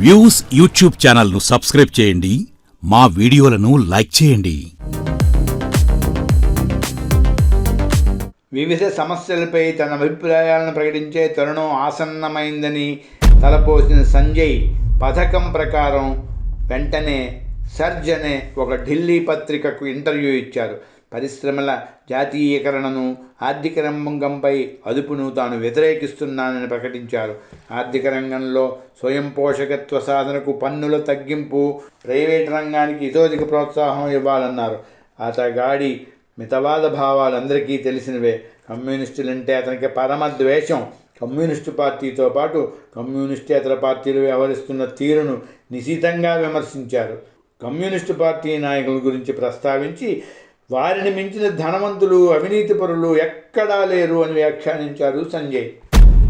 Views YouTube ఛానల్ను subscribe చేయండి. మా వీడియోలను లైక్ చేయండి. వివిధ సమస్యలపై తన అభిప్రాయాలను ప్రకటించే తరుణం ఆసన్నమైందని తలపోసిన సంజయ్ పథకం ప్రకారం వెంటనే సర్జ్ అనే ఒక ఢిల్లీ పత్రికకు ఇంటర్వ్యూ ఇచ్చారు. పరిశ్రమల జాతీయకరణను ఆర్థిక రంగంపై అదుపును తాను వ్యతిరేకిస్తున్నానని ప్రకటించారు. ఆర్థిక రంగంలో స్వయం పోషకత్వ సాధనకు పన్నుల తగ్గింపు ప్రైవేట్ రంగానికి ఇతోధిక ప్రోత్సాహం ఇవ్వాలన్నారు. అతగాడి మితవాద భావాలు అందరికీ తెలిసినవే. కమ్యూనిస్టులంటే అతనికి పరమ ద్వేషం. కమ్యూనిస్టు పార్టీతో పాటు కమ్యూనిస్టేతర పార్టీలు వ్యవహరిస్తున్న తీరును నిశితంగా విమర్శించారు. కమ్యూనిస్టు పార్టీ నాయకుల గురించి ప్రస్తావించి వారిని మించిన ధనవంతులు అవినీతిపరులు ఎక్కడా లేరు అని వ్యాఖ్యానించారు సంజయ్.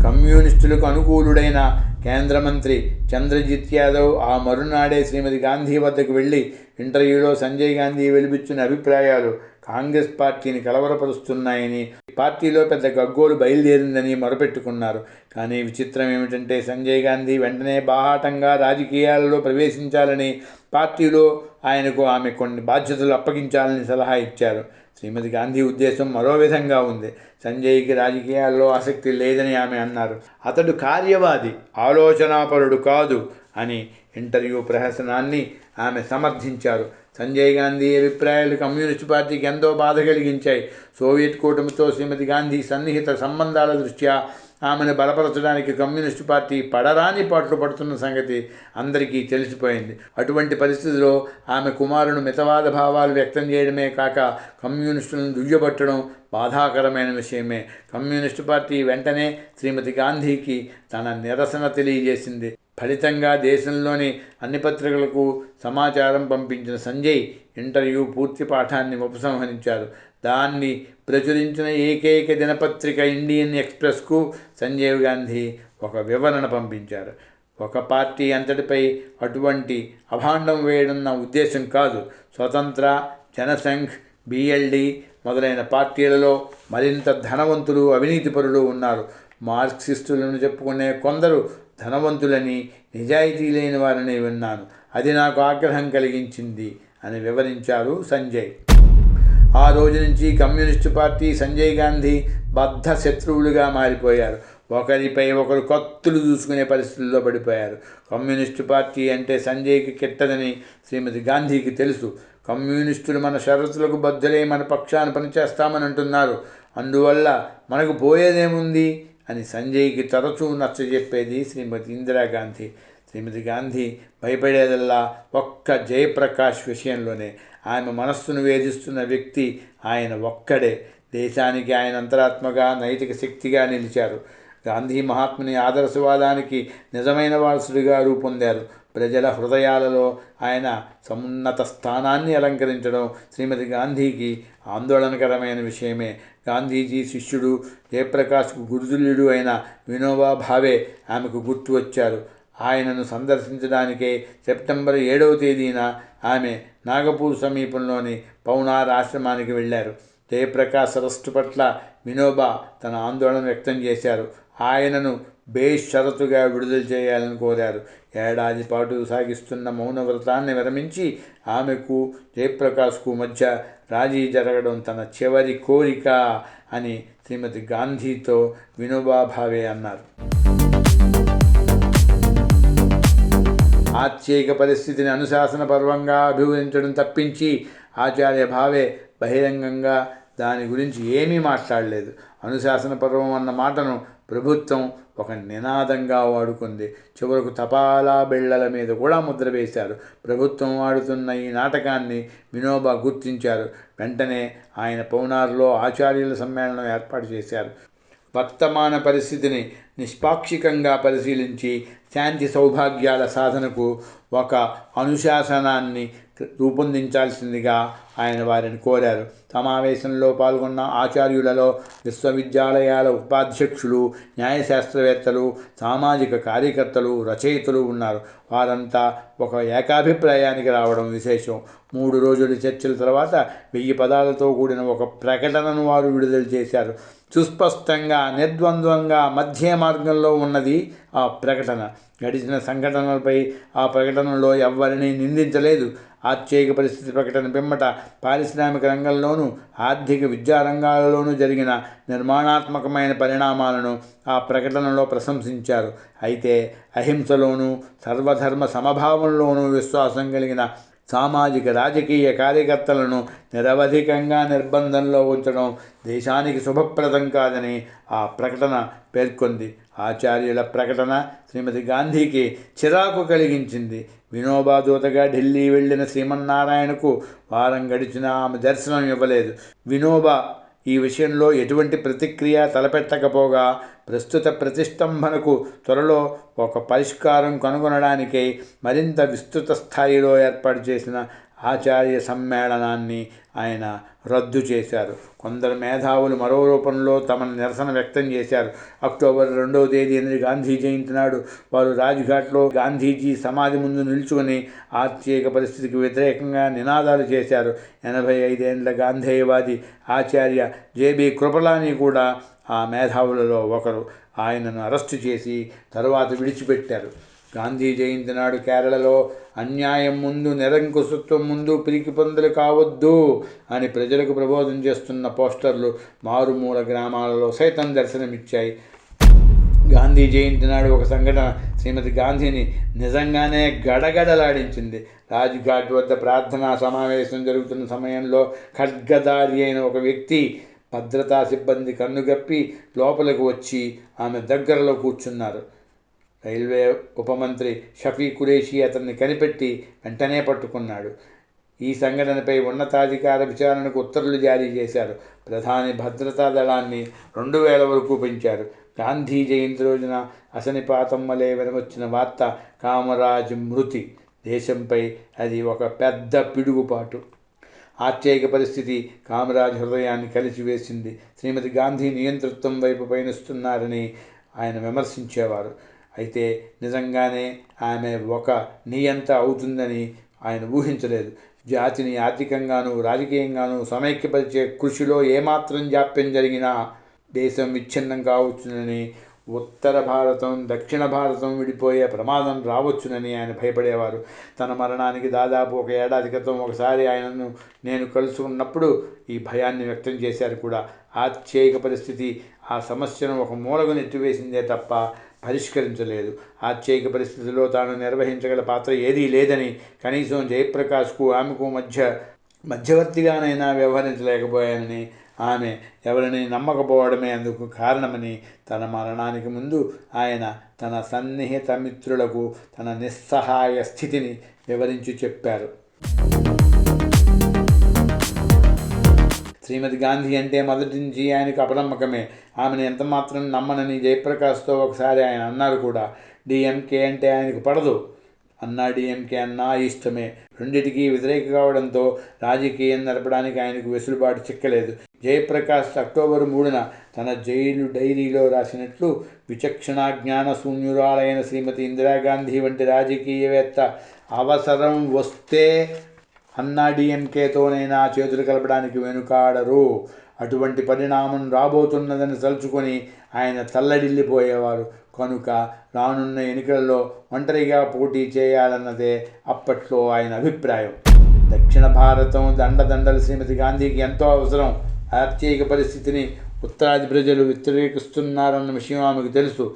కమ్యూనిస్టులకు అనుకూలుడైన కేంద్ర మంత్రి చంద్రజిత్ యాదవ్ ఆ మరునాడే శ్రీమతి గాంధీ వద్దకు వెళ్ళి ఇంటర్వ్యూలో సంజయ్ గాంధీ వెలిపించిన అభిప్రాయాలు కాంగ్రెస్ పార్టీని కలవరపరుస్తున్నాయని పార్టీలో పెద్ద గగ్గోలు బయలుదేరిందని మొరపెట్టుకున్నారు. కానీ విచిత్రం ఏమిటంటే సంజయ్ గాంధీ వెంటనే బాహాటంగా రాజకీయాలలో ప్రవేశించాలని పార్టీలో ఆయనకు ఆమె కొన్ని బాధ్యతలు అప్పగించాలని సలహా ఇచ్చారు. శ్రీమతి గాంధీ ఉద్దేశం మరో విధంగా ఉంది. సంజయ్కి రాజకీయాల్లో ఆసక్తి లేదని ఆమె అన్నారు. అతడు కార్యవాది ఆలోచనాపరుడు కాదు అని ఇంటర్వ్యూ ప్రహసనాన్ని ఆమె సమర్థించారు. సంజయ్ గాంధీ అభిప్రాయాలు కమ్యూనిస్టు పార్టీకి ఎంతో బాధ కలిగించాయి. సోవియట్ కూటమితో శ్రీమతి గాంధీ సన్నిహిత సంబంధాల దృష్ట్యా ఆమెను బలపరచడానికి కమ్యూనిస్టు పార్టీ పడరాని పాటలు పడుతున్న సంగతి అందరికీ తెలిసిపోయింది. అటువంటి పరిస్థితిలో ఆమె కుమారుడు మితవాద భావాలు వ్యక్తం చేయడమే కాక కమ్యూనిస్టులను దుయ్యబట్టడం బాధాకరమైన విషయమే. కమ్యూనిస్టు పార్టీ వెంటనే శ్రీమతి గాంధీకి తన నిరసన తెలియజేసింది. ఫలితంగా దేశంలోని అన్ని పత్రికలకు సమాచారం పంపించిన సంజయ్ ఇంటర్వ్యూ పూర్తి పాఠాన్ని ఉపసంహరించారు. దాన్ని ప్రచురించిన ఏకైక దినపత్రిక ఇండియన్ ఎక్స్ప్రెస్కు సంజీవ్ గాంధీ ఒక వివరణ పంపించారు. ఒక పార్టీ అంతటిపై అటువంటి అభాండం వేయడం నా ఉద్దేశం కాదు. స్వతంత్ర జనసంఘ్ బిఎల్డి మొదలైన పార్టీలలో మరింత ధనవంతులు అవినీతిపరులు ఉన్నారు. మార్క్సిస్టులను చెప్పుకునే కొందరు ధనవంతులని నిజాయితీ లేని వారని విన్నాను. అది నాకు ఆగ్రహం కలిగించింది అని వివరించారు సంజయ్. ఆ రోజు నుంచి కమ్యూనిస్టు పార్టీ సంజయ్ గాంధీ బద్ధ శత్రువులుగా మారిపోయారు. ఒకరిపై ఒకరు కత్తులు చూసుకునే పరిస్థితుల్లో పడిపోయారు. కమ్యూనిస్టు పార్టీ అంటే సంజయ్కి కిట్టదని శ్రీమతి గాంధీకి తెలుసు. కమ్యూనిస్టులు మన షరతులకు బద్ధులై మన పక్షాన పనిచేస్తామని అంటున్నారు. అందువల్ల మనకు పోయేదేముంది? అని సంజయ్కి తరచూ నచ్చజెప్పేది శ్రీమతి ఇందిరాగాంధీ శ్రీమతి గాంధీ భయపడేదల్లా ఒక్క జయప్రకాష్ విషయంలోనే. ఆమె మనస్సును వేధిస్తున్న వ్యక్తి ఆయన ఒక్కడే. దేశానికి ఆయన అంతరాత్మగా నైతిక శక్తిగా నిలిచారు. గాంధీ మహాత్ముని ఆదర్శవాదానికి నిజమైన వారసుడిగా రూపొందారు. ప్రజల హృదయాలలో ఆయన సమున్నత స్థానాన్ని అలంకరించడం శ్రీమతి గాంధీకి ఆందోళనకరమైన విషయమే. గాంధీజీ శిష్యుడు జయప్రకాష్కు గురుతుల్యుడు అయిన వినోబా భావే ఆమెకు గుర్తు వచ్చారు. ఆయనను సందర్శించడానికే సెప్టెంబర్ ఏడవ తేదీన ఆమె నాగపూర్ సమీపంలోని పౌనార్ ఆశ్రమానికి వెళ్ళారు. జయప్రకాష్ అరెస్టు పట్ల వినోబా తన ఆందోళన వ్యక్తం చేశారు. ఆయనను బేషరతుగా విడుదల చేయాలని కోరారు. ఏడాది పాటు సాగిస్తున్న మౌన వ్రతాన్ని విరమించి ఆమెకు జయప్రకాష్కు మధ్య రాజీ జరగడం తన చివరి కోరిక అని శ్రీమతి గాంధీతో వినోబా భావే అన్నారు. ఆత్యేక పరిస్థితిని అనుశాసన పర్వంగా అభివర్ణించడం తప్పించి ఆచార్య భావే బహిరంగంగా దాని గురించి ఏమీ మాట్లాడలేదు. అనుశాసన పర్వం అన్న మాటను ప్రభుత్వం ఒక నినాదంగా వాడుకుంది. చివరకు తపాలా బిళ్ళల మీద కూడా ముద్ర వేశారు. ప్రభుత్వం వాడుతున్న ఈ నాటకాన్ని వినోబా గుర్తించారు. వెంటనే ఆయన పౌనార్లో ఆచార్యుల సమ్మేళనం ఏర్పాటు చేశారు. వర్తమాన పరిస్థితిని నిష్పాక్షికంగా పరిశీలించి శాంతి సౌభాగ్యాల సాధనకు ఒక అనుశాసనాన్ని రూపొందించాల్సిందిగా ఆయన వారిని కోరారు. సమావేశంలో పాల్గొన్న ఆచార్యులలో విశ్వవిద్యాలయాల ఉపాధ్యక్షులు న్యాయశాస్త్రవేత్తలు సామాజిక కార్యకర్తలు రచయితలు ఉన్నారు. వారంతా ఒక ఏకాభిప్రాయానికి రావడం విశేషం. మూడు రోజుల చర్చల తర్వాత వెయ్యి పదాలతో కూడిన ఒక ప్రకటనను వారు విడుదల చేశారు. సుస్పష్టంగా నిర్ద్వంద్వంగా మధ్య మార్గంలో ఉన్నది ఆ ప్రకటన. గడిచిన సంఘటనలపై ఆ ప్రకటనలో ఎవరిని నిందించలేదు. ఆశ్చర్య పరిస్థితి ప్రకటన పిమ్మట పారిశ్రామిక రంగంలోనూ ఆర్థిక విద్యా రంగాలలోనూ జరిగిన నిర్మాణాత్మకమైన పరిణామాలను ఆ ప్రకటనలో ప్రశంసించారు. అయితే అహింసలోనూ సర్వధర్మ సమభావంలోనూ విశ్వాసం కలిగిన సామాజిక రాజకీయ కార్యకర్తలను నిరవధికంగా నిర్బంధంలో ఉంచడం దేశానికి శుభప్రదం కాదని ఆ ప్రకటన పేర్కొంది. ఆచార్యుల ప్రకటన శ్రీమతి గాంధీకి చిరాకు కలిగించింది. వినోబా దూతగా ఢిల్లీ వెళ్ళిన శ్రీమన్నారాయణకు వారం గడిచినా ఆమె దర్శనం ఇవ్వలేదు. వినోబా ఈ విషయంలో ఎటువంటి ప్రతిక్రియ తలపెట్టకపోగా ప్రస్తుత ప్రతిష్టంభనకు త్వరలో ఒక పరిష్కారం కనుగొనడానికై మరింత విస్తృత స్థాయిలో ఏర్పాటు చేసిన ఆచార్య సమ్మేళనాన్ని ఆయన రద్దు చేశారు. కొందరు మేధావులు మరో రూపంలో తమ నిరసన వ్యక్తం చేశారు. అక్టోబర్ రెండవ తేదీన గాంధీ జయంతి నాడు వారు రాజ్ఘాట్లో గాంధీజీ సమాధి ముందు నిల్చుకుని ఆర్థిక పరిస్థితికి వ్యతిరేకంగా నినాదాలు చేశారు. ఎనభై ఐదేండ్ల గాంధేయవాది ఆచార్య జేబీ కృపలాని కూడా ఆ మేధావులలో ఒకరు. ఆయనను అరెస్టు చేసి తరువాత విడిచిపెట్టారు. గాంధీ జయంతి నాడు కేరళలో అన్యాయం ముందు నిరంకుశత్వం ముందు పిరికి పందులు కావద్దు అని ప్రజలకు ప్రబోధం చేస్తున్న పోస్టర్లు మారుమూల గ్రామాలలో సైతం దర్శనమిచ్చాయి. గాంధీ జయంతి నాడు ఒక సంఘటన శ్రీమతి గాంధీని నిజంగానే గడగడలాడించింది. రాజ్ఘాట్ వద్ద ప్రార్థనా సమావేశం జరుగుతున్న సమయంలో ఖడ్గదారి అయిన ఒక వ్యక్తి భద్రతా సిబ్బంది కన్నుగప్పి లోపలికి వచ్చి ఆమె దగ్గరలో కూర్చున్నారు. రైల్వే ఉపమంత్రి షఫీ కురేషీ అతన్ని కనిపెట్టి వెంటనే పట్టుకున్నాడు. ఈ సంఘటనపై ఉన్నతాధికార విచారణకు ఉత్తర్వులు జారీ చేశారు. ప్రధాని భద్రతా దళాన్ని రెండు వేల వరకు పెంచారు. గాంధీ జయంతి రోజున అసనిపాతం వలె వెనకొచ్చిన వార్త కామరాజ్ మృతి. దేశంపై అది ఒక పెద్ద పిడుగుపాటు. ఆశ్చర్య పరిస్థితి కామరాజ్ హృదయాన్ని కలిసివేసింది. శ్రీమతి గాంధీ నియంతృత్వం వైపు పయనిస్తున్నారని ఆయన విమర్శించేవారు. అయితే నిజంగానే ఆమె ఒక నియంత అవుతుందని ఆయన ఊహించలేదు. జాతిని ఆర్థికంగాను రాజకీయంగాను సమైక్యపరిచే కృషిలో ఏమాత్రం జాప్యం జరిగినా దేశం విచ్ఛిన్నం కావచ్చునని ఉత్తర భారతం దక్షిణ భారతం విడిపోయే ప్రమాదం రావచ్చునని ఆయన భయపడేవారు. తన మరణానికి దాదాపు ఒక ఏడాది క్రితం ఒకసారి ఆయనను నేను కలుసుకున్నప్పుడు ఈ భయాన్ని వ్యక్తం చేశారు కూడా. ఆశ్చర్యక పరిస్థితి ఆ సమస్యను ఒక మూలకు నెట్టివేసిందే తప్ప పరిష్కరించలేదు. ఆశ్చర్యక పరిస్థితిలో తాను నిర్వహించగల పాత్ర ఏదీ లేదని కనీసం జయప్రకాష్కు ఆమెకు మధ్య మధ్యవర్తిగానైనా వ్యవహరించలేకపోయానని ఆమె ఎవరిని నమ్మకపోవడమే అందుకు కారణమని తన మరణానికి ముందు ఆయన తన సన్నిహిత మిత్రులకు తన నిస్సహాయ స్థితిని వివరించి చెప్పారు. శ్రీమతి గాంధీ అంటే మొదటి నుంచి ఆయనకు అపనమ్మకమే. ఆమెను ఎంతమాత్రం నమ్మనని జయప్రకాష్తో ఒకసారి ఆయన అన్నారు కూడా. డిఎంకే అంటే ఆయనకు పడదు. అన్నా డిఎంకే అన్నా ఇష్టమే. రెండిటికీ వ్యతిరేక కావడంతో రాజకీయం నడపడానికి ఆయనకు వెసులుబాటు చిక్కలేదు. జయప్రకాష్ అక్టోబర్ మూడున తన జైలు డైరీలో రాసినట్లు విచక్షణ జ్ఞాన శూన్యురాలైన శ్రీమతి ఇందిరాగాంధీ వంటి రాజకీయవేత్త అవసరం వస్తే అన్నా డిఎంకేతోనైనా చేతులు కలపడానికి వెనుకాడరు. అటువంటి పరిణామం రాబోతున్నదని తలుచుకొని ఆయన తల్లడిల్లిపోయేవారు. కనుక రానున్న ఎన్నికల్లో ఒంటరిగా పోటీ చేయాలన్నదే అప్పట్లో ఆయన అభిప్రాయం. దక్షిణ భారతం దండదండలు శ్రీమతి గాంధీకి ఎంతో అవసరం. ఆర్థిక పరిస్థితిని ఉత్తరాది ప్రజలు వ్యతిరేకిస్తున్నారన్న విషయం ఆమెకు తెలుసు.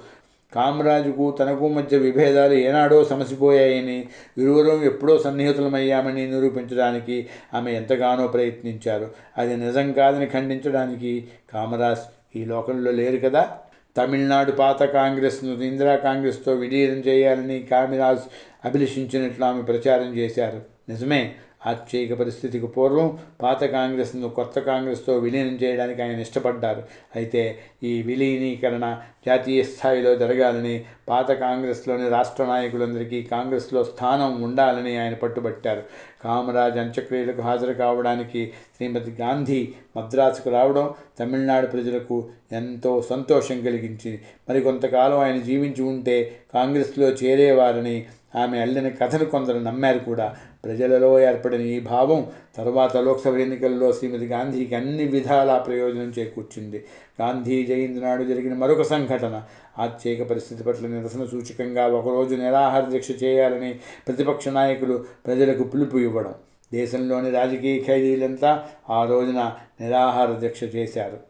కామరాజుకు తనకు మధ్య విభేదాలు ఏనాడో సమసిపోయాయని ఇరువురం ఎప్పుడో సన్నిహితులమయ్యామని నిరూపించడానికి ఆమె ఎంతగానో ప్రయత్నించారు. అది నిజం కాదని ఖండించడానికి కామరాజ్ ఈ లోకంలో లేరు కదా? తమిళనాడు పాత కాంగ్రెస్ను ఇందిరా కాంగ్రెస్తో విలీనం చేయాలని కామరాజ్ అభిలషించినట్లు ఆమె ప్రచారం చేశారు. నిజమే ఆశ్చర్యక పరిస్థితికి పూర్వం పాత కాంగ్రెస్ను కొత్త కాంగ్రెస్తో విలీనం చేయడానికి ఆయన ఇష్టపడ్డారు. అయితే ఈ విలీనీకరణ జాతీయ స్థాయిలో జరగాలని పాత కాంగ్రెస్లోని రాష్ట్ర నాయకులందరికీ కాంగ్రెస్లో స్థానం ఉండాలని ఆయన పట్టుబట్టారు. కామరాజ్ అంత్యక్రియలకు హాజరు కావడానికి శ్రీమతి గాంధీ మద్రాసుకు రావడం తమిళనాడు ప్రజలకు ఎంతో సంతోషం కలిగించింది మరి కొంతకాలం ఆయన జీవించి ఉంటే కాంగ్రెస్లో చేరేవారని ఆమె అల్లిన కథను కొందరు నమ్మారు కూడా. ప్రజలలో ఏర్పడిన ఈ భావం తర్వాత లోక్సభ ఎన్నికల్లో శ్రీమతి గాంధీకి అన్ని విధాల ప్రయోజనం చేకూర్చింది. గాంధీ జయంతి నాడు జరిగిన మరొక సంఘటన. ఆత్యేక పరిస్థితి పట్ల నిరసన సూచకంగా ఒకరోజు నిరాహార దీక్ష చేయాలని ప్రతిపక్ష నాయకులు ప్రజలకు పిలుపు ఇవ్వడం. దేశంలోని రాజకీయ ఖైదీలంతా ఆ రోజున నిరాహార దీక్ష చేశారు.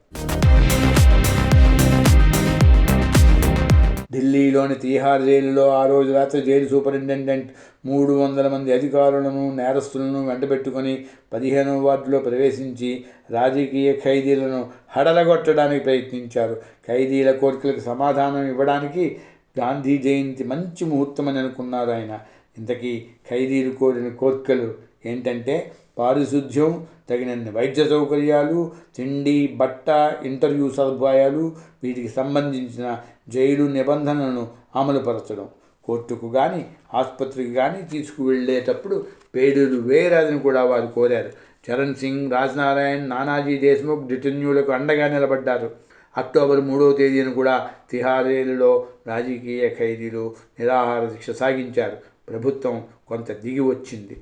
ఢిల్లీలోని తీహార్ జైలులో ఆ రోజు రాత్రి జైలు సూపరింటెండెంట్ మూడు వందల మంది అధికారులను నేరస్తులను వెంటబెట్టుకొని పదిహేనవ వార్డులో ప్రవేశించి రాజకీయ ఖైదీలను హడలగొట్టడానికి ప్రయత్నించారు. ఖైదీల కోరికలకు సమాధానం ఇవ్వడానికి గాంధీ జయంతి మంచి ముహూర్తమని అనుకున్నారు ఆయన. ఇంతకీ ఖైదీలు కోరిన కోరికలు ఏంటంటే పారిశుద్ధ్యం తగినన్ని వైద్య సౌకర్యాలు తిండి బట్ట ఇంటర్వ్యూ సదుపాయాలు వీటికి సంబంధించిన జైలు నిబంధనలను అమలుపరచడం. కోర్టుకు కానీ ఆసుపత్రికి కానీ తీసుకువెళ్ళేటప్పుడు పేడీలు వేరాదని కూడా వారు కోరారు. చరణ్ సింగ్ రాజ్నారాయణ్ నానాజీ దేశ్ముఖ్ డిటెన్యూలకు అండగా నిలబడ్డారు. అక్టోబర్ మూడవ తేదీన కూడా తిహార్ జైలులో రాజకీయ ఖైదీలు నిరాహార దీక్ష సాగించారు. ప్రభుత్వం కొంత దిగి వచ్చింది.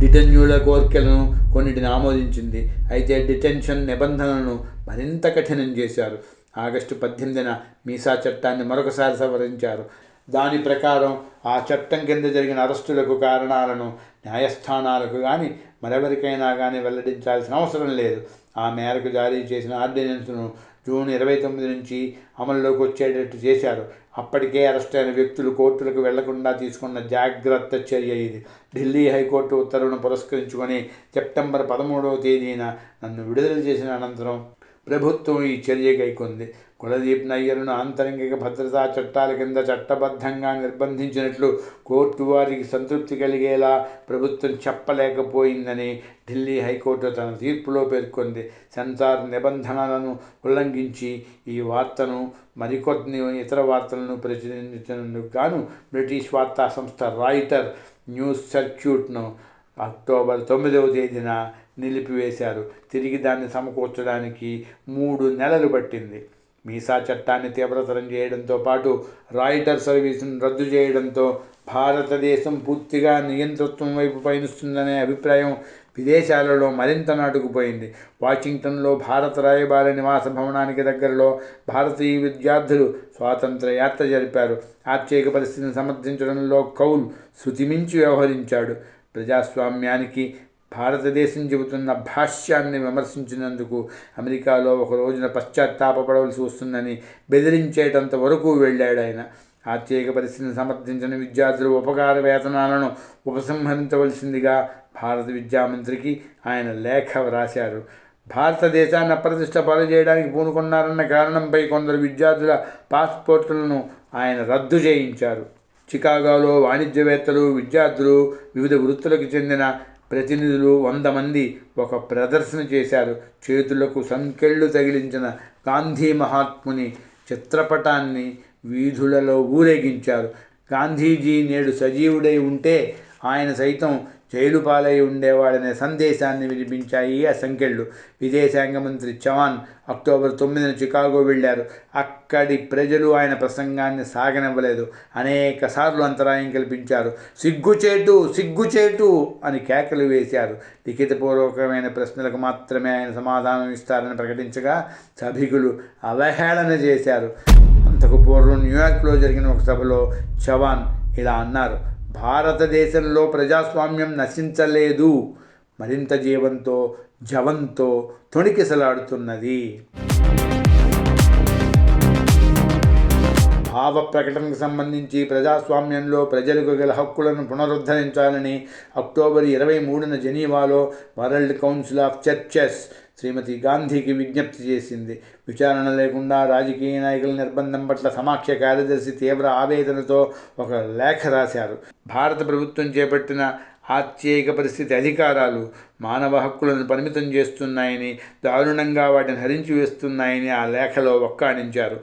డిటెన్యూల కోరికలను కొన్నిటిని ఆమోదించింది. అయితే డిటెన్షన్ నిబంధనలను మరింత కఠినం చేశారు. ఆగస్టు పద్దెనిమిదిన మీసా చట్టాన్ని మరొకసారి సవరించారు. దాని ప్రకారం ఆ చట్టం కింద జరిగిన అరెస్టులకు కారణాలను న్యాయస్థానాలకు కానీ మరెవరికైనా కానీ వెల్లడించాల్సిన అవసరం లేదు. ఆ మేరకు జారీ చేసిన ఆర్డినెన్స్ను జూన్ ఇరవై తొమ్మిది నుంచి అమల్లోకి వచ్చేటట్టు చేశారు. అప్పటికే అరెస్ట్ అయిన వ్యక్తులు కోర్టులకు వెళ్ళకుండా తీసుకున్న జాగ్రత్త చర్య ఇది. ఢిల్లీ హైకోర్టు ఉత్తర్వును పురస్కరించుకొని సెప్టెంబర్ పదమూడవ తేదీన నన్ను విడుదల చేసిన అనంతరం ప్రభుత్వం ఈ చర్య కైకొంది. కులదీప్ నయ్యర్ను ఆంతరంగిక భద్రతా చట్టాల కింద చట్టబద్ధంగా నిర్బంధించినట్లు కోర్టు వారికి సంతృప్తి కలిగేలా ప్రభుత్వం చెప్పలేకపోయిందని ఢిల్లీ హైకోర్టు తన తీర్పులో పేర్కొంది. సెన్సార్ నిబంధనలను ఉల్లంఘించి ఈ వార్తను మరికొన్ని ఇతర వార్తలను ప్రచురించినందుకు గాను బ్రిటిష్ వార్తా సంస్థ రాయిటర్ న్యూస్ సర్క్యూట్ను అక్టోబర్ తొమ్మిదవ తేదీన నిలిపివేశారు. తిరిగి దాన్ని సమకూర్చడానికి మూడు నెలలు పట్టింది. మీసా చట్టాన్ని తీవ్రతరం చేయడంతో పాటు రాయిటర్ సర్వీసును రద్దు చేయడంతో భారతదేశం పూర్తిగా నియంతృత్వం వైపు పయనిస్తుందనే అభిప్రాయం విదేశాలలో మరింత నాటుకుపోయింది. వాషింగ్టన్లో భారత రాయబారి నివాస భవనానికి దగ్గరలో భారతీయ విద్యార్థులు స్వాతంత్ర యాత్ర జరిపారు. ఆర్థిక పరిస్థితిని సమర్థించడంలో కౌల్ శృతిమించి వ్యవహరించాడు. ప్రజాస్వామ్యానికి భారతదేశం చెబుతున్న భాష్యాన్ని విమర్శించినందుకు అమెరికాలో ఒక రోజున పశ్చాత్తాపపడవలసి వస్తుందని బెదిరించేటంత వరకు వెళ్ళాడు ఆయన. ఆర్థిక పరిస్థితిని సమర్థించిన విద్యార్థులు ఉపకార వేతనాలను ఉపసంహరించవలసిందిగా భారత విద్యామంత్రికి ఆయన లేఖ వ్రాశారు. భారతదేశాన్ని అప్రతిష్ట పాలు చేయడానికి పూనుకున్నారన్న కారణంపై కొందరు విద్యార్థుల పాస్పోర్టులను ఆయన రద్దు చేయించారు. చికాగోలో వాణిజ్యవేత్తలు విద్యార్థులు వివిధ వృత్తులకు చెందిన ప్రతినిధులు వంద మంది ఒక ప్రదర్శన చేశారు. చేతులకు సంకెళ్ళు తగిలించిన గాంధీ మహాత్ముని చిత్రపటాన్ని వీధులలో ఊరేగించారు. గాంధీజీ నేడు సజీవుడై ఉంటే ఆయన సైతం జైలు పాలై ఉండేవాడనే సందేశాన్ని వినిపించాయి అసంఖ్యులు విదేశాంగ మంత్రి చవాన్ అక్టోబర్ తొమ్మిదిన చికాగో వెళ్ళారు. అక్కడి ప్రజలు ఆయన ప్రసంగాన్ని సాగనివ్వలేదు. అనేక సార్లు అంతరాయం కల్పించారు. సిగ్గుచేటు సిగ్గుచేటు అని కేకలు వేశారు. లిఖితపూర్వకమైన ప్రశ్నలకు మాత్రమే ఆయన సమాధానం ఇస్తారని ప్రకటించగా సభికులు అవహేళన చేశారు. అంతకు పూర్వం న్యూయార్క్లో జరిగిన ఒక సభలో చవాన్ ఇలా అన్నారు. భారతదేశంలో ప్రజాస్వామ్యం నశించలేదు. మరింత జీవంతో జవంతో తొణికిసలాడుతున్నది. భావ ప్రకటనకు సంబంధించి ప్రజాస్వామ్యంలో ప్రజలకు గల హక్కులను పునరుద్ధరించాలని అక్టోబర్ ఇరవై మూడున జెనీవాలో World Council of Churches Shrimati గాంధీకి విజ్ఞప్తి చేసింది. విచారణ లేకుండా రాజకీయ నాయకుల నిర్బంధం పట్ల సమాఖ్య కార్యదర్శి తీవ్ర ఆవేదనతో ఒక లేఖ రాశారు. భారత ప్రభుత్వం చేపట్టిన ఆత్యేక పరిస్థితి అధికారాలు మానవ హక్కులను పరిమితం చేస్తున్నాయని దారుణంగా వాటిని హరించి వేస్తున్నాయని ఆ లేఖలో ఒక్కాణించారు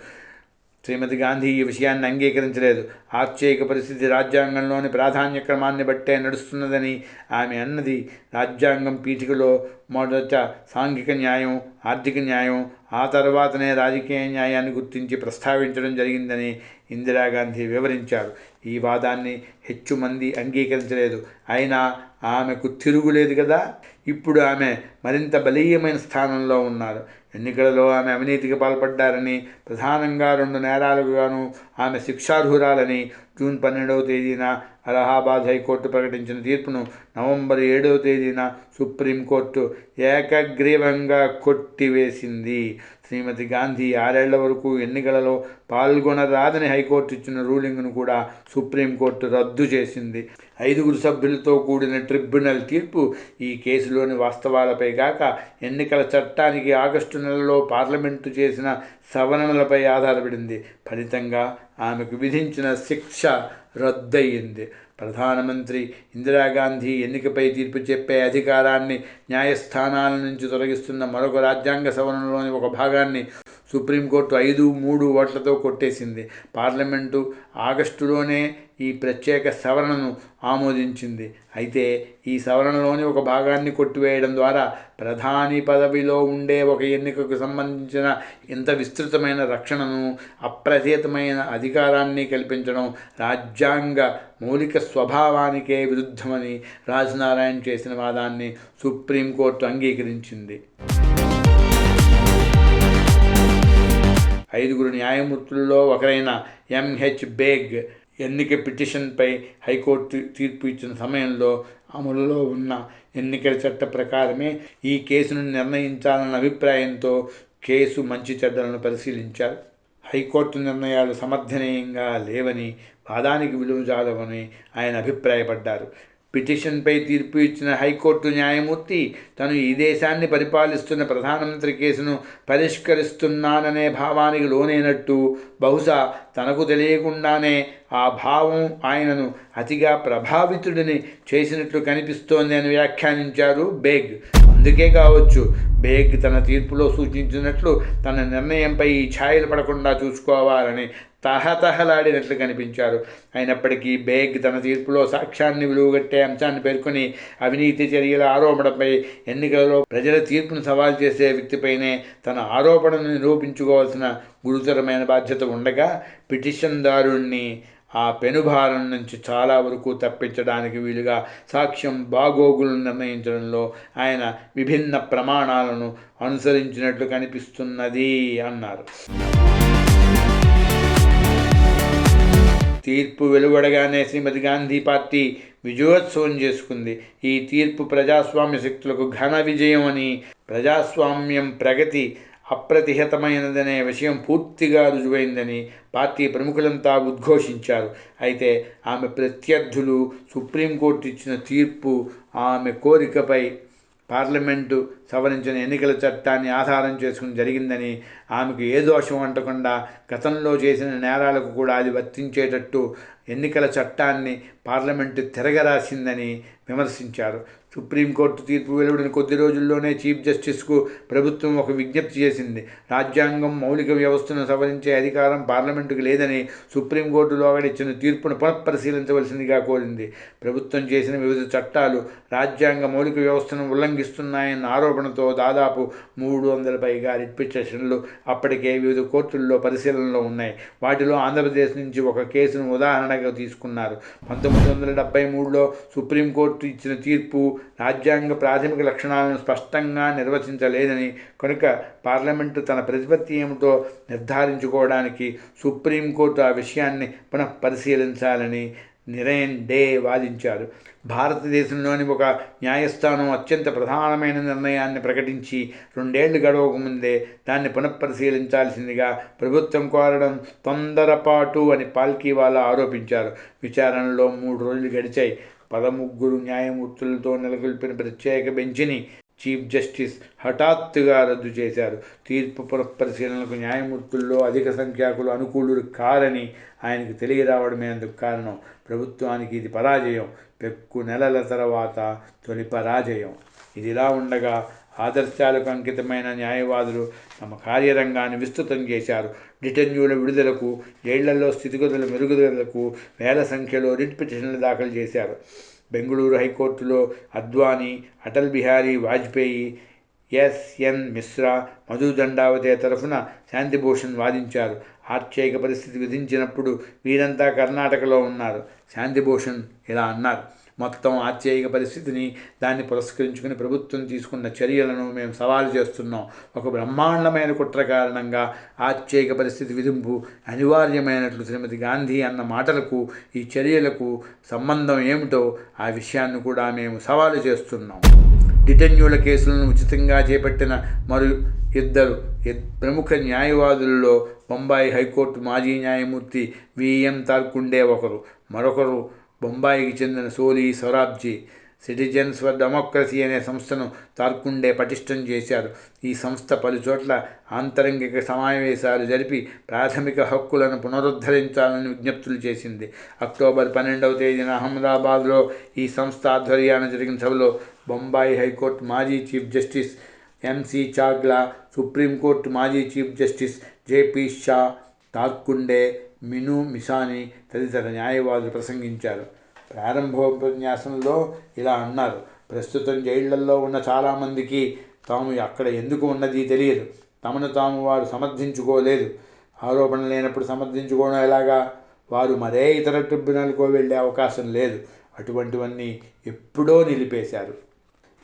శ్రీమతి గాంధీ ఈ విషయాన్ని అంగీకరించలేదు. ఆప్చేయిక పరిస్థితి రాజ్యాంగంలోని ప్రాధాన్య క్రమాన్ని బట్టే నడుస్తున్నదని ఆమె అన్నది. రాజ్యాంగం పీఠికలో మొదట సాంఘిక న్యాయం ఆర్థిక న్యాయం ఆ తర్వాతనే రాజకీయ న్యాయాన్ని గుర్తించి ప్రస్తావించడం జరిగిందని ఇందిరాగాంధీ వివరించారు. ఈ వాదాన్ని హెచ్చు మంది అంగీకరించలేదు. అయినా ఆమెకు తిరుగులేదు కదా? ఇప్పుడు ఆమె మరింత బలీయమైన స్థానంలో ఉన్నారు. ఎన్నికలలో ఆమె అవినీతికి పాల్పడ్డారని ప్రధానంగా రెండు నేరాలుగాను ఆమె శిక్షార్హురాలని జూన్ పన్నెండవ తేదీన అలహాబాద్ హైకోర్టు ప్రకటించిన తీర్పును నవంబర్ ఏడవ తేదీన సుప్రీంకోర్టు ఏకగ్రీవంగా కొట్టివేసింది. శ్రీమతి గాంధీ ఆరేళ్ళ వరకు ఎన్నికలలో పాల్గొనరాదని హైకోర్టు ఇచ్చిన రూలింగ్ను కూడా సుప్రీంకోర్టు రద్దు చేసింది. ఐదుగురు సభ్యులతో కూడిన ట్రిబ్యునల్ తీర్పు ఈ కేసులోని వాస్తవాలపై కాక ఎన్నికల చట్టానికి ఆగస్టు నెలలో పార్లమెంటు చేసిన సవరణలపై ఆధారపడింది. ఫలితంగా ఆమెకు విధించిన శిక్ష రద్దయింది. ప్రధానమంత్రి ఇందిరాగాంధీ ఎన్నికపై తీర్పు చెప్పే అధికారాన్ని న్యాయస్థానాల నుంచి తొలగిస్తున్న మరొక రాజ్యాంగ సవరణలోని ఒక భాగాన్ని సుప్రీంకోర్టు ఐదు మూడు ఓట్లతో కొట్టేసింది. పార్లమెంటు ఆగస్టులోనే ఈ ప్రత్యేక సవరణను ఆమోదించింది. అయితే ఈ సవరణలోని ఒక భాగాన్ని కొట్టివేయడం ద్వారా ప్రధాని పదవిలో ఉండే ఒక ఎన్నికకు సంబంధించిన ఇంత విస్తృతమైన రక్షణను అప్రచేతమైన అధికారాన్ని కల్పించడం రాజ్యాంగ మౌలిక స్వభావానికే విరుద్ధమని రాజనారాయణ చేసిన వాదాన్ని సుప్రీంకోర్టు అంగీకరించింది. ఐదుగురు న్యాయమూర్తుల్లో ఒకరైన ఎంహెచ్ బేగ్ ఎన్నిక పిటిషన్పై హైకోర్టు తీర్పు ఇచ్చిన సమయంలో అమలులో ఉన్న ఎన్నికల చట్ట ప్రకారమే ఈ కేసును నిర్ణయించాలన్న అభిప్రాయంతో కేసు మంచి చెడ్డలను పరిశీలించారు. హైకోర్టు నిర్ణయాలు సమర్థనీయంగా లేవని వాదానికి విలువ జాదవని ఆయన అభిప్రాయపడ్డారు. పిటిషన్పై తీర్పు ఇచ్చిన హైకోర్టు న్యాయమూర్తి తను ఈ దేశాన్ని పరిపాలిస్తున్న ప్రధానమంత్రి కేసును పరిష్కరిస్తున్నాననే భావానికి లోనైనట్టు. బహుశా తనకు తెలియకుండానే ఆ భావం ఆయనను అతిగా ప్రభావితుడిని చేసినట్లు కనిపిస్తోంది అని వ్యాఖ్యానించారు బేగ్. అందుకే కావచ్చు బేగ్ తన తీర్పులో సూచించినట్లు తన నిర్ణయంపై ఈ ఛాయలు పడకుండా చూసుకోవాలని తహతహలాడినట్లు కనిపించారు. అయినప్పటికీ బేగ్ తన తీర్పులో సాక్ష్యాన్ని విలువగట్టే అంశాన్ని పేర్కొని అవినీతి చర్యల ఆరోపణపై ఎన్నికలలో ప్రజల తీర్పును సవాల్ చేసే వ్యక్తిపైనే తన ఆరోపణను నిరూపించుకోవాల్సిన గురుతరమైన బాధ్యత ఉండగా పిటిషన్దారుణ్ణి ఆ పెనుభారం నుంచి చాలా వరకు తప్పించడానికి వీలుగా సాక్ష్యం బాగోగులను నిర్ణయించడంలో ఆయన విభిన్న ప్రమాణాలను అనుసరించినట్లు కనిపిస్తున్నది అన్నారు. తీర్పు వెలువడగానే శ్రీమతి గాంధీ పార్టీ విజయోత్సవం చేసుకుంది. ఈ తీర్పు ప్రజాస్వామ్య శక్తులకు ఘన విజయం అని ప్రజాస్వామ్యం ప్రగతి అప్రతిహతమైనదనే విషయం పూర్తిగా రుజువైందని పార్టీ ప్రముఖులంతా ఉద్ఘోషించారు. అయితే ఆమె ప్రత్యర్థులు సుప్రీంకోర్టు ఇచ్చిన తీర్పు ఆమె కోరికపై పార్లమెంటు సవరించిన ఎన్నికల చట్టాన్ని ఆధారం చేసుకుని జరిగిందని ఆమెకు ఏ దోషం అంటకుండా గతంలో చేసిన నేరాలకు కూడా అది వర్తించేటట్టు ఎన్నికల చట్టాన్ని పార్లమెంటు తిరగరాసిందని విమర్శించారు. సుప్రీంకోర్టు తీర్పు వెలువడిన కొద్ది రోజుల్లోనే చీఫ్ జస్టిస్కు ప్రభుత్వం ఒక విజ్ఞప్తి చేసింది. రాజ్యాంగం మౌలిక వ్యవస్థను సవరించే అధికారం పార్లమెంటుకు లేదని సుప్రీంకోర్టులో లోగడిచ్చిన తీర్పును పునఃపరిశీలించవలసిందిగా కోరింది. ప్రభుత్వం చేసిన వివిధ చట్టాలు రాజ్యాంగ మౌలిక వ్యవస్థను ఉల్లంఘిస్తున్నాయన్న ఆరోపణతో దాదాపు మూడు వందల పైగా రిట్ పిటిషన్లు అప్పటికే వివిధ కోర్టుల్లో పరిశీలనలో ఉన్నాయి. వాటిలో ఆంధ్రప్రదేశ్ నుంచి ఒక కేసును ఉదాహరణగా తీసుకున్నారు. పంతొమ్మిది వందల డెబ్బై మూడులో సుప్రీంకోర్టు ఇచ్చిన తీర్పు రాజ్యాంగ ప్రాథమిక లక్షణాలను స్పష్టంగా నిర్వచించలేదని కనుక పార్లమెంటు తన ప్రతిపత్తి ఏమిటో నిర్ధారించుకోవడానికి సుప్రీంకోర్టు ఆ విషయాన్ని పునః పరిశీలించాలని నిరేన్ డే వాదించారు. భారతదేశంలోని ఒక న్యాయస్థానం అత్యంత ప్రధానమైన నిర్ణయాన్ని ప్రకటించి రెండేళ్ళు గడవకముందే దాన్ని పునఃపరిశీలించాల్సిందిగా ప్రభుత్వం కోరడం తొందరపాటు అని పాల్కీవాలా ఆరోపించారు. విచారణలో మూడు రోజులు గడిచాయి. పదముగ్గురు న్యాయమూర్తులతో నెలకొల్పిన ప్రత్యేక బెంచ్ని చీఫ్ జస్టిస్ హఠాత్తుగా రద్దు చేశారు. తీర్పు పునఃపరిశీలనకు న్యాయమూర్తుల్లో అధిక సంఖ్యాకులు అనుకూలులు కారని ఆయనకు తెలియరావడమే అందుకు కారణం. ప్రభుత్వానికి ఇది పరాజయం. పెక్కు నెలల తర్వాత తొలి పరాజయం. ఇదిలా ఉండగా ఆదర్శాలకు అంకితమైన న్యాయవాదులు తమ కార్యరంగాన్ని విస్తృతం చేశారు. డిటెన్యూల విడుదలకు జైళ్ళలో స్థితిగతుల మెరుగుదలకు వేల సంఖ్యలో రిట్ పిటిషన్లు దాఖలు చేశారు. బెంగళూరు హైకోర్టులో అద్వానీ అటల్ బిహారీ వాజ్పేయి ఎస్ఎన్ మిశ్రా మధు దండావతే తరఫున శాంతిభూషణ్ వాదించారు. ఆశ్చర్యక పరిస్థితి విధించినప్పుడు వీరంతా కర్ణాటకలో ఉన్నారు. శాంతిభూషణ్ ఇలా అన్నారు. మొత్తం ఆశ్చర్యక పరిస్థితిని దాన్ని పురస్కరించుకుని ప్రభుత్వం తీసుకున్న చర్యలను మేము సవాలు చేస్తున్నాం. ఒక బ్రహ్మాండమైన కుట్ర కారణంగా ఆశ్చర్యక పరిస్థితి విధింపు అనివార్యమైనట్లు శ్రీమతి గాంధీ అన్న మాటలకు ఈ చర్యలకు సంబంధం ఏమిటో ఆ విషయాన్ని కూడా మేము సవాలు చేస్తున్నాం. డిటెన్యూల కేసులను ఉచితంగా చేపట్టిన మరో ఇద్దరు ప్రముఖ న్యాయవాదుల్లో బొంబాయి హైకోర్టు మాజీ న్యాయమూర్తి విఎం తార్కుండే ఒకరు. మరొకరు బొంబాయికి చెందిన Soli Sorabjee Citizens for Democracy అనే సంస్థను తార్కుండే పటిష్టం చేశారు. ఈ సంస్థ పలుచోట్ల ఆంతరంగిక సమావేశాలు జరిపి ప్రాథమిక హక్కులను పునరుద్ధరించాలని విజ్ఞప్తులు చేసింది. అక్టోబర్ పన్నెండవ తేదీన అహ్మదాబాద్లో ఈ సంస్థ ఆధ్వర్యాన జరిగిన సభలో బొంబాయి హైకోర్టు మాజీ chief justice MC Chagla supreme court మాజీ chief justice JP Shah Tarkunde Minoo Masani తదితర న్యాయవాదులు ప్రసంగించారు. ప్రారంభోపన్యాసంలో ఇలా అన్నారు. ప్రస్తుతం జైళ్ళలో ఉన్న చాలామందికి తాము అక్కడ ఎందుకు ఉన్నది తెలియదు. తమను తాము వారు సమర్థించుకోలేదు. ఆరోపణ లేనప్పుడు సమర్థించుకోవడం ఎలాగా? వారు మరే ఇతర ట్రిబ్యునల్కో వెళ్ళే అవకాశం లేదు. అటువంటివన్నీ ఎప్పుడో నిలిపేశారు.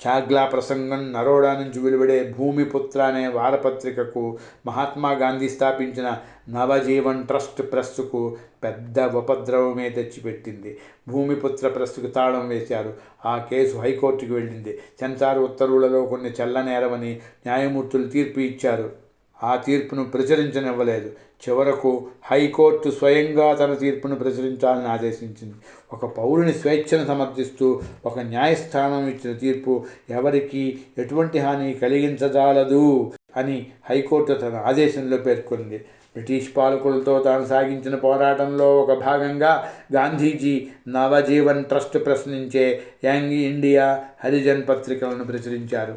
చాగ్లా ప్రసంగం నరోడా నుంచి వెలువడే భూమిపుత్ర అనే వారపత్రికకు మహాత్మా గాంధీ స్థాపించిన నవజీవన్ ట్రస్ట్ ప్రెస్కు పెద్ద ఉపద్రవమే తెచ్చిపెట్టింది. భూమిపుత్ర ప్రెస్కు తాళం వేశారు. ఆ కేసు హైకోర్టుకు వెళ్ళింది. సెన్సార్ ఉత్తర్వులలో కొన్ని చల్లనేరమని న్యాయమూర్తులు తీర్పు ఇచ్చారు. ఆ తీర్పును ప్రచురించనివ్వలేదు. చివరకు హైకోర్టు స్వయంగా తన తీర్పును ప్రచురించాలని ఆదేశించింది. ఒక పౌరుని స్వేచ్ఛను సమర్థిస్తూ ఒక న్యాయస్థానం ఇచ్చిన తీర్పు ఎవరికి ఎటువంటి హాని కలిగించజాలదు అని హైకోర్టు తన ఆదేశంలో పేర్కొంది. బ్రిటిష్ పాలకులతో తాను సాగించిన పోరాటంలో ఒక భాగంగా గాంధీజీ నవజీవన్ ట్రస్ట్ ప్రశ్నించే యంగ్ ఇండియా హరిజన్ పత్రికలను ప్రచురించారు.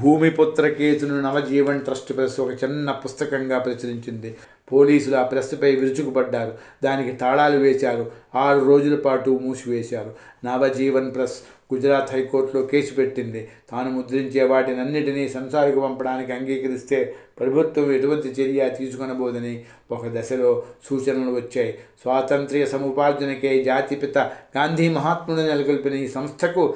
భూమిపుత్ర కేసును నవజీవన్ ట్రస్ట్ ప్రెస్ ఒక చిన్న పుస్తకంగా ప్రచురించింది. పోలీసులు ఆ ప్రెస్పై విరుచుకుపడ్డారు. దానికి తాళాలు వేశారు. ఆరు రోజుల పాటు మూసివేశారు. నవజీవన్ ప్రెస్ గుజరాత్ హైకోర్టులో కేసు పెట్టింది. తాను ముద్రించే వాటినన్నిటినీ సంసారికి పంపడానికి అంగీకరిస్తే ప్రభుత్వం ఎటువంటి చర్య తీసుకొనబోదని ఒక దశలో సూచనలు వచ్చాయి. స్వాతంత్ర్య సముపార్జనకే జాతిపిత గాంధీ మహాత్ముడు నెలకొల్పిన ఈ సంస్థకు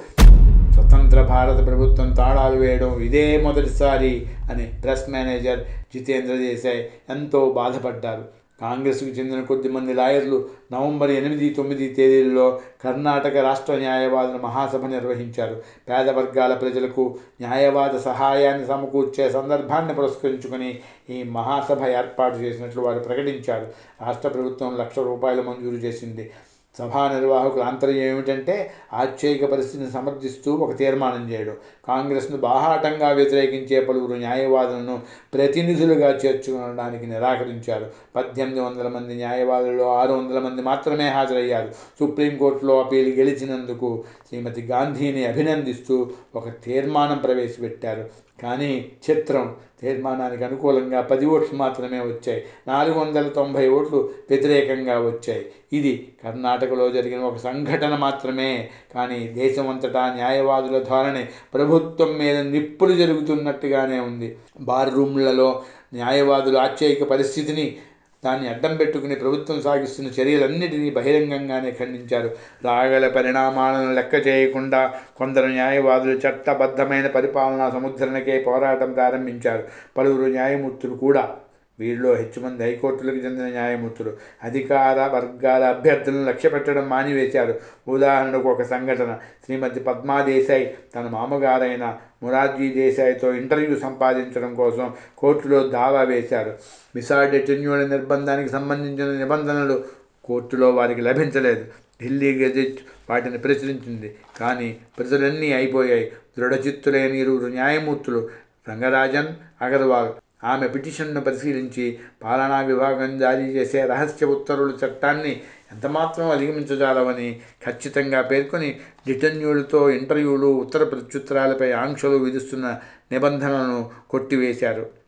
స్వతంత్ర భారత ప్రభుత్వం తాళాలు వేయడం ఇదే మొదటిసారి అని ప్రెస్ మేనేజర్ జితేంద్ర దేశాయ్ ఎంతో బాధపడ్డారు. కాంగ్రెస్కు చెందిన కొద్దిమంది లాయర్లు నవంబర్ ఎనిమిది తొమ్మిది తేదీల్లో కర్ణాటక రాష్ట్ర న్యాయవాదుల మహాసభ నిర్వహించారు. పేద వర్గాల ప్రజలకు న్యాయవాద సహాయాన్ని సమకూర్చే సందర్భాన్ని పురస్కరించుకొని ఈ మహాసభ ఏర్పాటు చేసినట్లు వారు ప్రకటించారు. రాష్ట్ర ప్రభుత్వం లక్ష రూపాయలు మంజూరు చేసింది. సభా నిర్వాహకుల ఆంతర్యం ఏమిటంటే ఆశ్చర్యక పరిస్థితిని సమర్థిస్తూ ఒక తీర్మానం చేయడం. కాంగ్రెస్ను బాహాటంగా వ్యతిరేకించే పలువురు న్యాయవాదులను ప్రతినిధులుగా చేర్చుకోవడానికి నిరాకరించారు పద్దెనిమిది వందల మంది న్యాయవాదుల్లో ఆరు వందల మంది మాత్రమే హాజరయ్యారు. సుప్రీంకోర్టులో అపీల్ గెలిచినందుకు శ్రీమతి గాంధీని అభినందిస్తూ ఒక తీర్మానం ప్రవేశపెట్టారు. కానీ చిత్రం తీర్మానానికి అనుకూలంగా పది ఓట్లు మాత్రమే వచ్చాయి. నాలుగు వందల తొంభై ఓట్లు వ్యతిరేకంగా వచ్చాయి. ఇది కర్ణాటకలో జరిగిన ఒక సంఘటన మాత్రమే. కానీ దేశమంతటా న్యాయవాదుల ధోరణి ప్రభుత్వం మీద నిప్పులు జరుగుతున్నట్టుగానే ఉంది. బార్ రూమ్లలో న్యాయవాదులు ఆశ్చర్యక పరిస్థితిని దాన్ని అడ్డం పెట్టుకుని ప్రభుత్వం సాగిస్తున్న చర్యలన్నిటినీ బహిరంగంగానే ఖండించారు. రాగల పరిణామాలను లెక్క చేయకుండా కొందరు న్యాయవాదులు చట్టబద్ధమైన పరిపాలనా సముద్రణకే పోరాటం ప్రారంభించారు. పలువురు న్యాయమూర్తులు కూడా వీరిలో హెచ్చు మంది హైకోర్టులకు చెందిన న్యాయమూర్తులు అధికార వర్గాల అభ్యర్థులను లక్ష్య పెట్టడం మానివేశారు. ఉదాహరణకు ఒక సంఘటన. శ్రీమతి పద్మా దేశాయ్ తన మామగారైన మురార్జీ దేశాయ్తో ఇంటర్వ్యూ సంపాదించడం కోసం కోర్టులో దావా వేశారు. మిసాడ్ టెన్యూల నిర్బంధానికి సంబంధించిన నిబంధనలు కోర్టులో వారికి లభించలేదు. ఢిల్లీ గెజెట్ వాటిని ప్రచురించింది. కానీ ప్రజలన్నీ అయిపోయాయి. దృఢచిత్తులైన ఇరువురు న్యాయమూర్తులు రంగరాజన్ అగర్వాల్ ఆమె పిటిషన్ను పరిశీలించి పాలనా విభాగం జారీ చేసే రహస్య ఉత్తర్వుల చట్టాన్ని ఎంతమాత్రం అధిగమించజాలవని ఖచ్చితంగా పేర్కొని డిటెన్యూలతో ఇంటర్వ్యూలు ఉత్తర ప్రత్యుత్తరాలపై ఆంక్షలు విధిస్తున్న నిబంధనలను కొట్టివేశారు.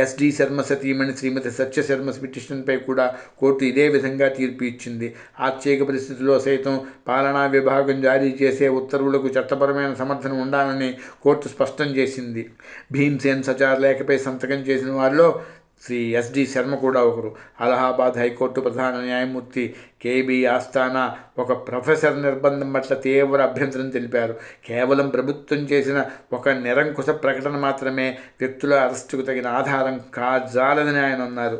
ఎస్డి శర్మ సతీమణి శ్రీమతి సత్యశర్మ పిటిషన్పై కూడా కోర్టు ఇదే విధంగా తీర్పు ఇచ్చింది. ఆశ్చర్య పరిస్థితుల్లో సైతం పాలనా విభాగం జారీ చేసే ఉత్తర్వులకు చట్టపరమైన సమర్థన ఉండాలని కోర్టు స్పష్టం చేసింది. భీమ్సేన్ సచార్ లేఖపై సంతకం చేసిన వారిలో శ్రీ ఎస్డి శర్మ కూడా ఒకరు. అలహాబాద్ హైకోర్టు ప్రధాన న్యాయమూర్తి కేబి ఆస్థానా ఒక ప్రొఫెసర్ నిర్బంధం పట్ల తీవ్ర అభ్యంతరం తెలిపారు. కేవలం ప్రభుత్వం చేసిన ఒక నిరంకుశ ప్రకటన మాత్రమే వ్యక్తుల అరెస్టుకు తగిన ఆధారం కాజాలదని ఆయన అన్నారు.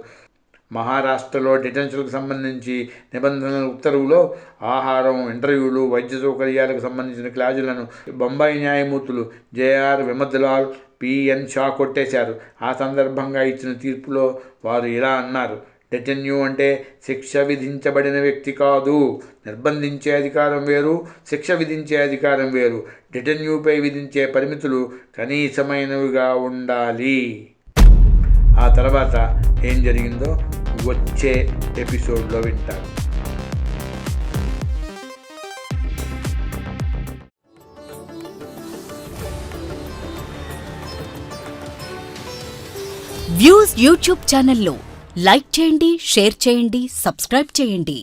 మహారాష్ట్రలో డిటెన్షన్కు సంబంధించి నిబంధనల ఉత్తర్వులో ఆహారం ఇంటర్వ్యూలు వైద్య సౌకర్యాలకు సంబంధించిన క్లాజులను బొంబాయి న్యాయమూర్తులు జేఆర్ విమద్లాల్ పిఎన్ షా కొట్టేశారు. ఆ సందర్భంగా ఇచ్చిన తీర్పులో వారు ఇలా అన్నారు. డెటెన్యూ అంటే శిక్ష విధించబడిన వ్యక్తి కాదు. నిర్బంధించే అధికారం వేరు శిక్ష విధించే అధికారం వేరు. డెటెన్యూపై విధించే పరిమితులు కనీసమైనవిగా ఉండాలి. ఆ తర్వాత ఏం జరిగిందో వచ్చే ఎపిసోడ్లో వింటారు వ్యూస్ యూట్యూబ్ ఛానల్లో లైక్ చేయండి షేర్ చేయండి సబ్స్క్రైబ్ చేయండి.